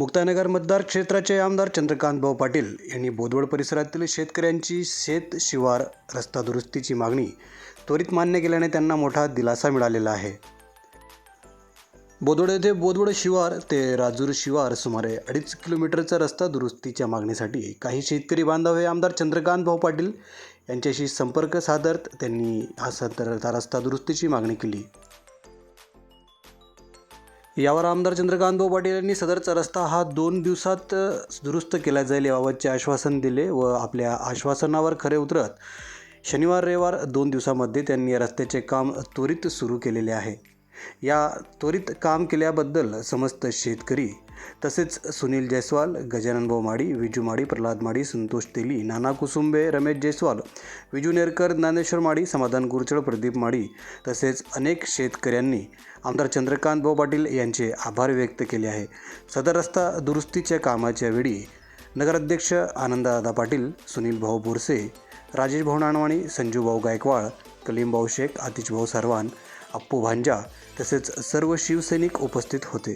मुक्तानगर मतदार क्षेत्राचे आमदार चंद्रकांत भाऊ पाटील यांनी बोदवड परिसरातील शेतकऱ्यांची शेत शिवार रस्ता दुरुस्तीची मागणी त्वरित मान्य केल्याने त्यांना मोठा दिलासा मिळालेला आहे. बोदवड येथे बोदवड शिवार ते राजूर शिवार सुमारे अडीच किलोमीटरचा रस्ता दुरुस्तीच्या मागणीसाठी काही शेतकरी बांधव हे आमदार चंद्रकांत भाऊ पाटील यांच्याशी संपर्क साधत त्यांनी हा सदर रस्ता दुरुस्तीची मागणी केली. यावर आमदार चंद्रकांत भाऊ पाटील यांनी सदरचा रस्ता हा दोन दिवसात दुरुस्त केला जाईल याबाबतचे आश्वासन दिले व आपल्या आश्वासनावर खरे उतरत शनिवार रविवार दोन दिवसामध्ये त्यांनी या रस्त्याचे काम त्वरित सुरू केलेले आहे. या त्वरित काम केल्याबद्दल समस्त शेतकरी तसेच सुनील जयस्वाल गजानन भाऊ माडी विजू माडी प्रल्हाद माडी संतोष तेली नाना कुसुंबे रमेश जयस्वाल विजू नेरकर ज्ञानेश्वर माडी समाधान गुरचळ प्रदीप माडी तसेच अनेक शेतकऱ्यांनी आमदार चंद्रकांत भाऊ पाटील यांचे आभार व्यक्त केले आहे. सदर रस्ता दुरुस्तीच्या कामाच्या वेळी नगराध्यक्ष आनंददादा पाटील सुनील भाऊ बोरसे राजेश भाऊ नाणवाणी संजूभाऊ गायकवाड कलीमभाऊ शेख आतिशभाऊ सरवान अप्पू भांजा तसेच सर्व शिवसैनिक उपस्थित होते.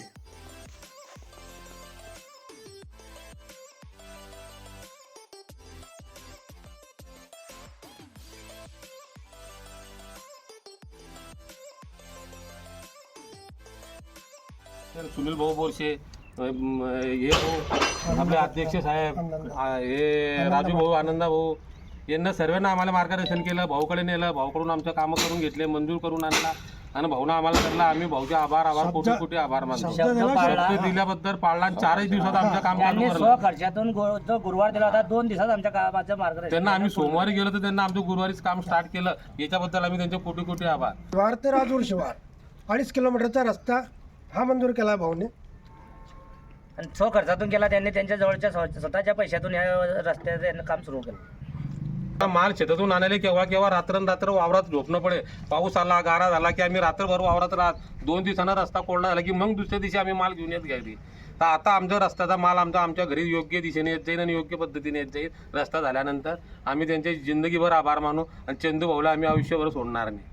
सुनील भाऊ बोरशे अम, हे भाऊ आपले अध्यक्ष साहेब हे राजू भाऊ आनंदा भाऊ यांना सर्वांना आम्हाला मार्गदर्शन केलं भाऊकडे नेलं भाऊकडून आमचं कामं करून घेतले मंजूर करून आणला आणि भाऊनं आम्हाला करला आम्ही भाऊचे आभार आभार कोटी कोटी आभार मानतो. शब्द दिल्याबद्दल पाळला आणि चारच दिवसात आमचं काम चालू करलं खर्चातून जो गुरुवार दिला होता दोन दिवसात आमच्या कामाचं मार्गदर्शन त्यांना आम्ही सोमवारी गेलो तर त्यांना आमचं गुरुवारीच काम स्टार्ट केलं. याच्याबद्दल आम्ही त्यांचे कोटी कोटी आभार. शिवार ते राजूर शिवार अडीच किलोमीटरचा रस्ता हा मंजूर केला भाऊने. आणि स्व खर्चातून केला त्यांनी त्यांच्या जवळच्या स्व- स्वतःच्या पैशातून या रस्त्याचं त्यांनी काम सुरू केलं. माल शेतातून आणायला केव्हा केव्हा रात्रंरात्र वावरात झोपणं पडे. पाऊस आला गारा झाला की आम्ही रात्रभर वावरात राहत दोन दिवसानं रस्ता कोरडा झाला की मग दुसऱ्या दिवशी आम्ही माल घेऊन येत घ्यायची तर आता आमच्या रस्त्याचा माल आमचा आमच्या घरी योग्य दिशेने येत जाईल आणि योग्य पद्धतीने येत जाईल रस्ता झाल्यानंतर. आम्ही त्यांचे जिंदगीभर आभार मानू आणि चंदू भाऊला आम्ही आयुष्यभर सोडणार नाही.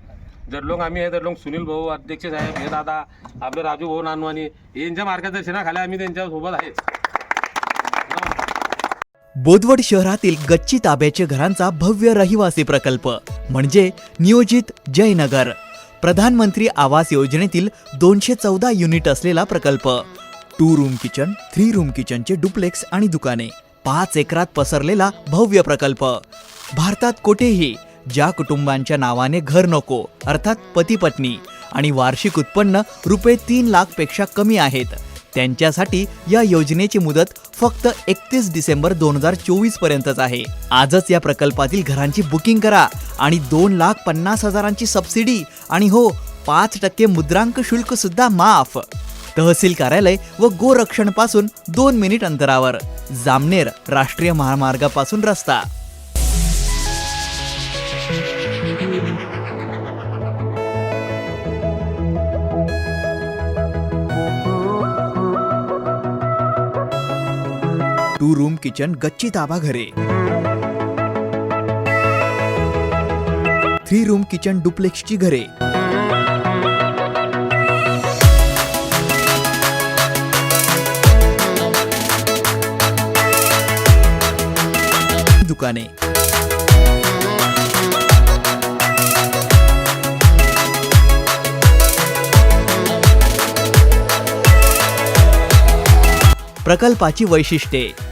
जर लोक आम्ही आहे तर लोक सुनील भाऊ अध्यक्ष साहेब हे दादा आपले राजू भाऊ नानवानी यांच्या मार्गदर्शनाखाली आम्ही त्यांच्यासोबत आहेच बोदवड शहरातील गच्ची ताब्याचे घरांचा भव्य रहिवासी प्रकल्प म्हणजे नियोजित जयनगर. प्रधानमंत्री आवास योजनेतील दोनशे चौदा युनिट असलेला प्रकल्प two room kitchen three room किचनचे duplex आणि दुकाने पाच एकरात पसरलेला भव्य प्रकल्प. भारतात कुठेही ज्या कुटुंबांच्या नावाने घर नको अर्थात पती पत्नी आणि वार्षिक उत्पन्न रुपये तीन लाखपेक्षा कमी आहेत. त्यांच्यासाठी या योजनेची मुदत फक्त एकतीस डिसेंबर दोन हजार चोवीस पर्यंतच आहे. आजच या प्रकल्पातील घरांची बुकिंग करा आणि दोन लाख पन्नास हजारांची सबसिडी आणि हो पाच टक्के मुद्रांक शुल्क सुद्धा माफ. तहसील कार्यालय व गोरक्षणपासून दोन मिनिट अंतरावर. जामनेर राष्ट्रीय महामार्गापासून रस्ता. टू रूम किचन गच्ची ताबा घरे. थ्री रूम किचन डुप्लेक्सची घरे. दुकाने. प्रकल्पाची वैशिष्ट्ये.